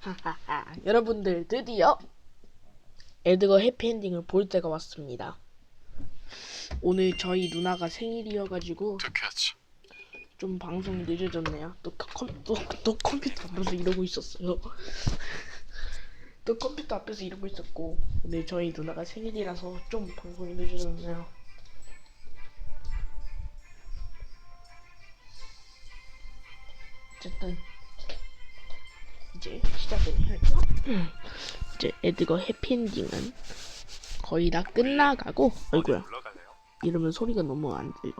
하하하. 여러분들 드디어 에드거 해피엔딩을 볼 때가 왔습니다. 오늘 저희 누나가 생일이어가지고. 좀 방송이 늦어졌네요. 또, 컴, 또, 또 컴퓨터 앞에서 이러고 있었어요. 또 컴퓨터 앞에서 이러고 있었고 오늘 저희 누나가 생일이라서 좀 방송이 늦어졌네요. 어쨌든 이제 시작을 해야죠. 이제 에드거 해피엔딩은 거의 다 끝나가고 갈래요? 이러면 소리가 너무 안 들려.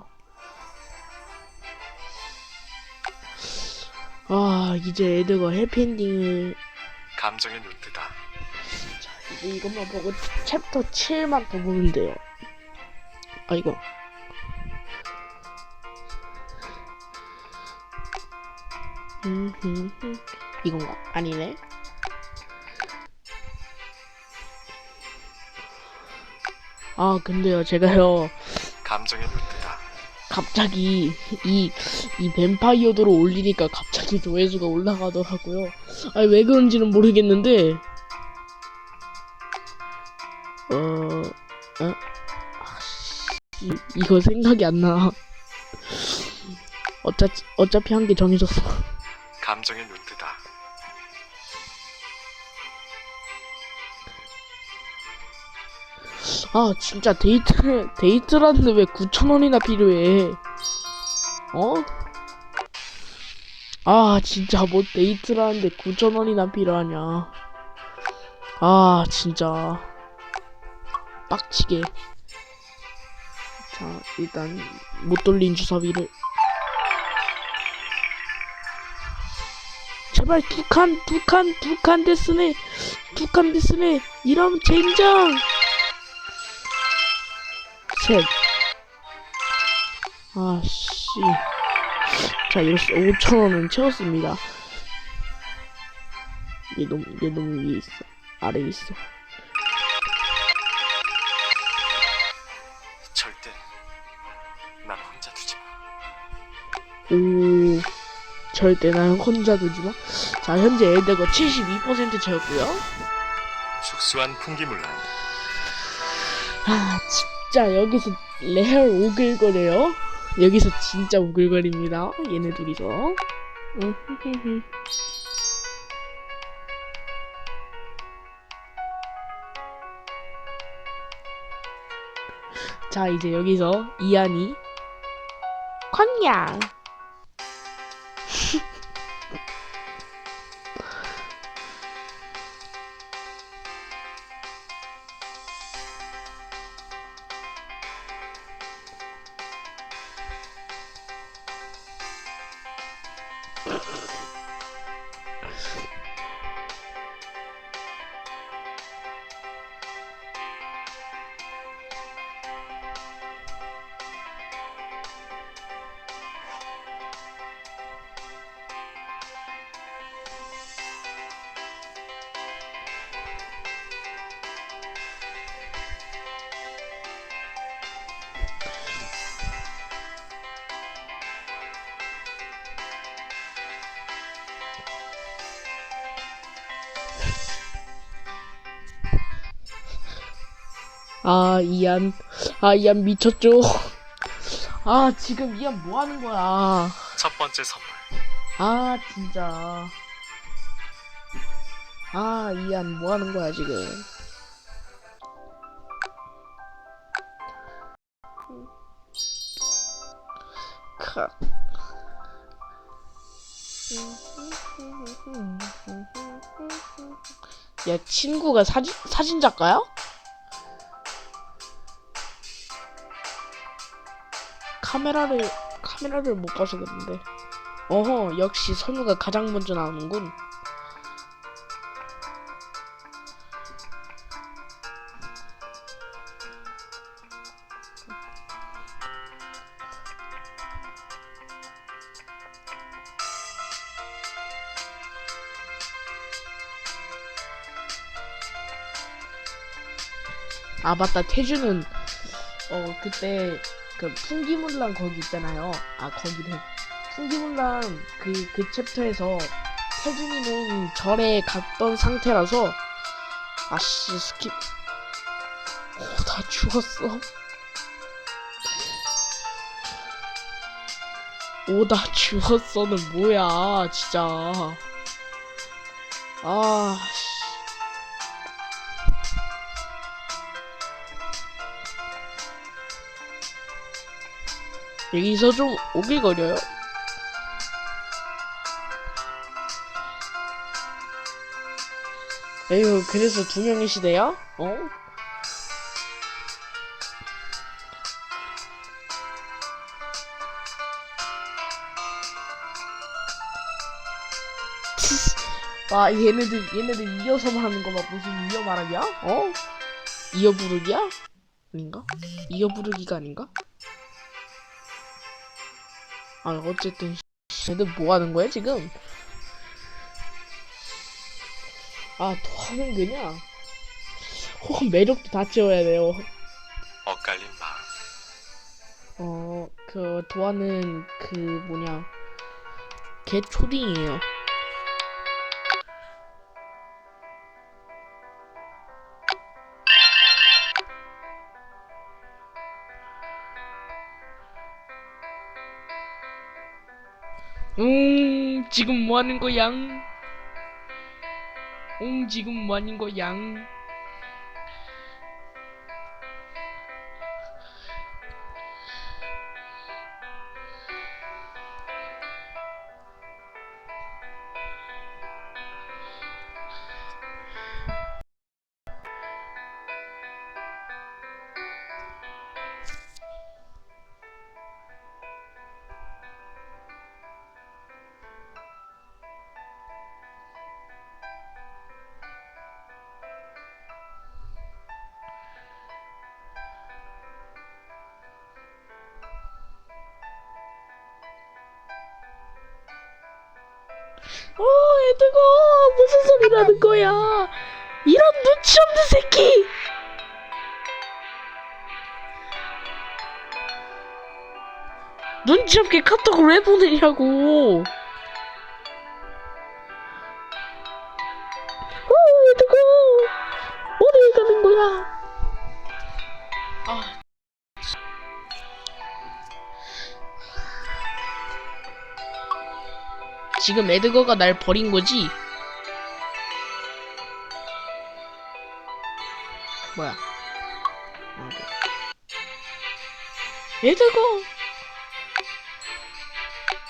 아 이제 에드거 해피엔딩을 감정의 눈뜨다. 자 이제 이것만 보고 챕터 7만 더 보면 돼요. 아이고. 음흠흠. 이건가? 아니네. 아 근데요 제가요 감정의 눈뜨다. 갑자기 이, 이 뱀파이어도로 올리니까 갑자기 조회수가 올라가더라고요. 아니, 왜 그런지는 모르겠는데, 어, 어? 이- 이거 생각이 안 나. 어차피, 어차피 한개 정해졌어. 감정의 눈뜨 아, 진짜 데이트를, 데이트라는데 왜 9,000원이나 필요해? 어? 아, 진짜 뭐 데이트라는데 9,000원이나 필요하냐. 아, 진짜. 빡치게. 자, 일단, 못 돌린 주사위를. 제발 두 칸, 두 칸, 두 칸 됐으네. 두 칸 됐으네. 이러면 젠장! 셋. 아씨. 자, 이로써 5천원은 채웠습니다. 얘 너무, 얘 너무 위에 있어. 아래에 있어. 절대 난 혼자 두지 마. 오. 절대 난 혼자 두지 마. 자, 현재 에드거 72% 채웠고요. 숙소한 풍기물란 아, 진짜 여기서 레알 오글거려요. 여기서 진짜 오글거립니다. 얘네 둘이서. 자, 이제 여기서 이안이 광야. 아, 이안. 아, 이안 미쳤죠? 아, 지금 이안 뭐 하는 거야? 첫 번째 선물. 아, 진짜. 아, 이안 뭐 하는 거야, 지금? 크. 야, 친구가 사진, 사진 작가야? 카메라를 카메라를 못 봐서 그런데. 어허 역시 선우가 가장 먼저 나오는군. 아 맞다. 태주는 어 그때 그 풍기문란 거기 있잖아요. 아 거기래. 풍기문란 그그 챕터에서 혜진이는 절에 갔던 상태라서 아씨 스킵 오 다 죽었어 오다 죽었어는 뭐야 진짜 아 여기서 좀 오글거려요 에휴 그래서 두 명의 시대야? 어? 와 얘네들 얘네들 이어서만 하는 거봐 무슨 이어 말하기야? 어? 이어 부르기야? 아닌가? 이어 부르기가 아닌가? 아 어쨌든 얘들 뭐 하는 거야 지금? 아, 토하는 그냥 혹 매력도 다 채워야 돼요. 엇갈린 마음. 어, 그 도화는 그 뭐냐 개 초딩이에요. 지금 뭐 하는 거야? 응, 지금 뭐 하는 거야? 소리라는 거야? 이런 눈치 없는 새끼! 눈치 없게 카톡을 왜 보내냐고! 어? 아. 지금 에드거가 날 버린 거지? 네. 에드거!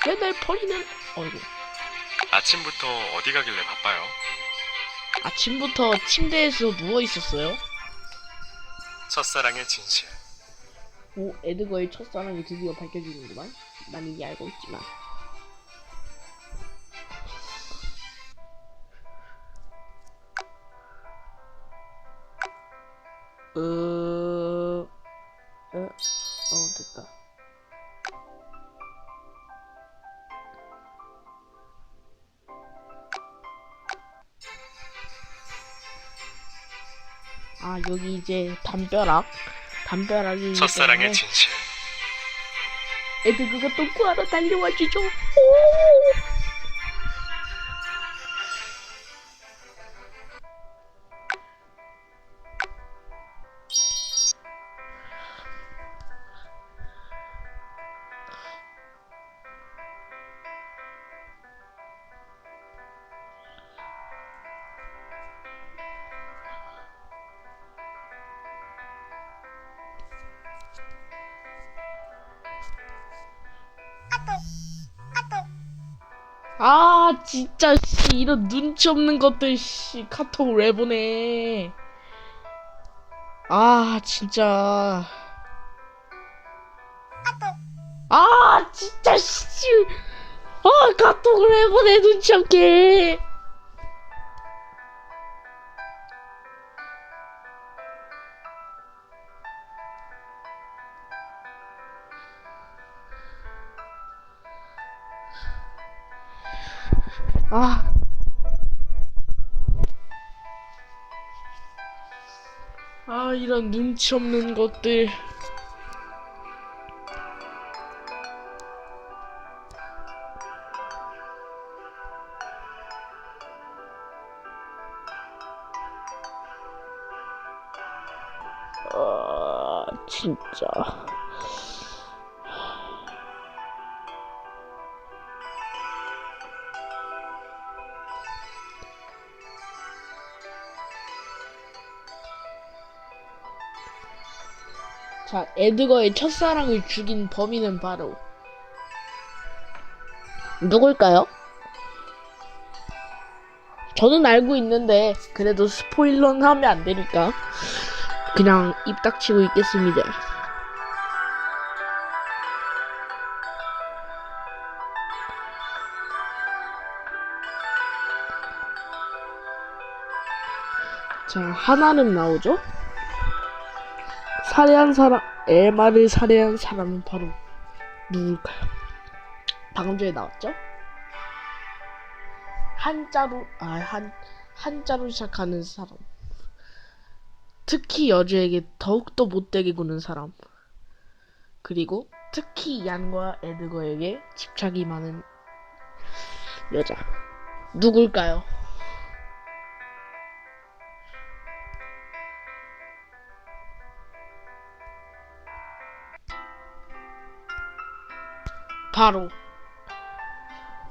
왜날 버리는, 어이구. 아침부터 어디 가길래 바빠요? 아침부터 침대에서 누워 있었어요? 첫사랑의 진실. 오, 에드거의 첫사랑이 드디어 밝혀지는구만. 난 이미 알고 있지만. 으, 어, 어, 됐다. 아, 여기 이제 담벼락. 담벼락이. 첫사랑의 진실. 애들 그거 또 구하러 달려와 주죠. 오! 아 진짜 씨 이런 눈치 없는 것들 씨 카톡을 왜 보내 아 진짜. 아 진짜 씨아 카톡을 왜 보내 눈치 없게 아, 이런 눈치 없는 것들. 자, 에드거의 첫사랑을 죽인 범인은 바로 누굴까요? 저는 알고 있는데 그래도 스포일러는 하면 안 되니까 그냥 입 닥치고 있겠습니다. 자, 하나는 나오죠? 살해한 사람, 에마를 살해한 사람은 바로 누굴까요? 방금 전에 나왔죠? 한자로, 아, 한, 한자로 시작하는 사람. 특히 여주에게 더욱더 못되게 구는 사람. 그리고 특히 얀과 에드거에게 집착이 많은 여자. 누굴까요? 바로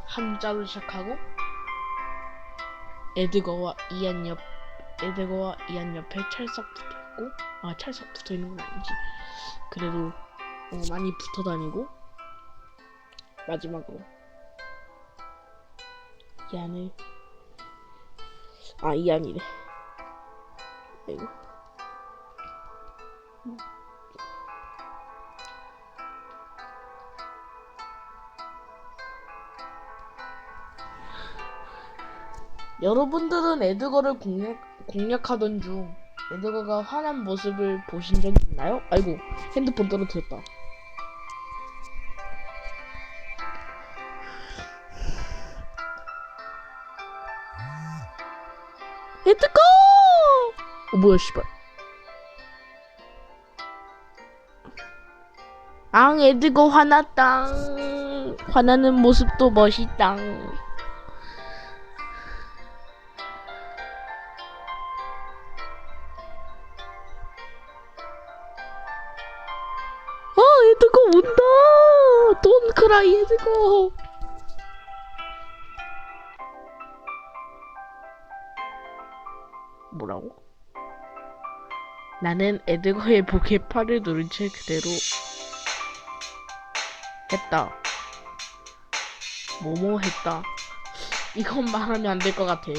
한자로 시작하고 에드거와 이안 옆 에드거와 이안 옆에 찰싹 붙어 있고 아 찰싹 붙어 있는 건 아니지. 그래도 어, 많이 붙어 다니고 마지막으로 이안을 아 이안이래. 아이고 여러분들은 에드거를 공략, 공략하던 중 에드거가 화난 모습을 보신 적 있나요? 아이고 핸드폰 떨어뜨렸다 에드거! 어 뭐야 씨발 앙 에드거 화났다 화나는 모습도 멋있다 운다! 돈 크라이 에드거! 뭐라고? 나는 에드거의 목에 팔을 누른 채 그대로 했다. 뭐뭐 했다. 이건 말하면 안 될 것 같아.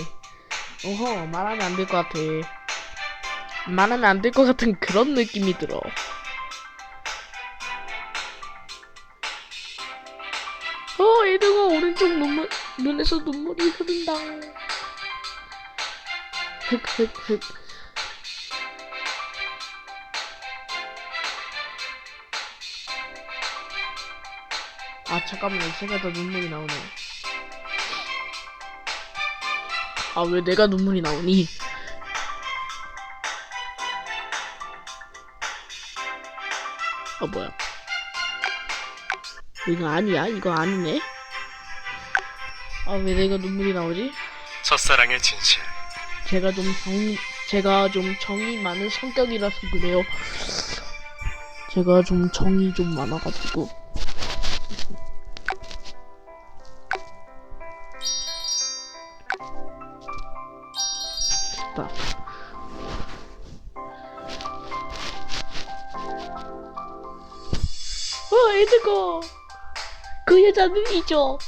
어허, 말하면 안 될 것 같아. 말하면 안 될 것 같은 그런 느낌이 들어. 어, 오른쪽 눈물, 눈에서 눈물이 흐른다. 흑흑흑. 아, 잠깐만, 제가 더 눈물이 나오네. 아, 왜 내가 눈물이 나오니? 아, 뭐야. 이거 아니야? 이거 아니네? 아, 왜 내가 눈물이 나오지? 첫사랑의 진실. 제가 좀 정, 제가 좀 정이 많은 성격이라서 그래요. 제가 좀 정이 좀 많아가지고. 됐다. 어, 에드거. 그 여자는 잊어.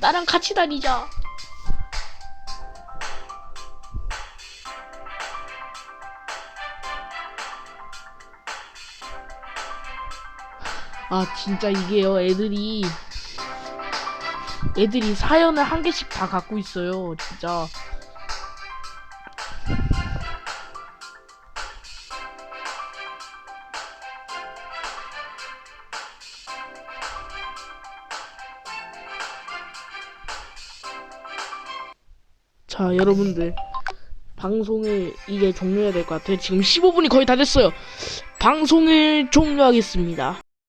나랑 같이 다니자. 아 진짜 이게요 애들이 애들이 사연을 한 개씩 다 갖고 있어요 진짜 자 여러분들. 방송을 이제 종료해야 될 것 같아요. 지금 15분이 거의 다 됐어요. 방송을 종료하겠습니다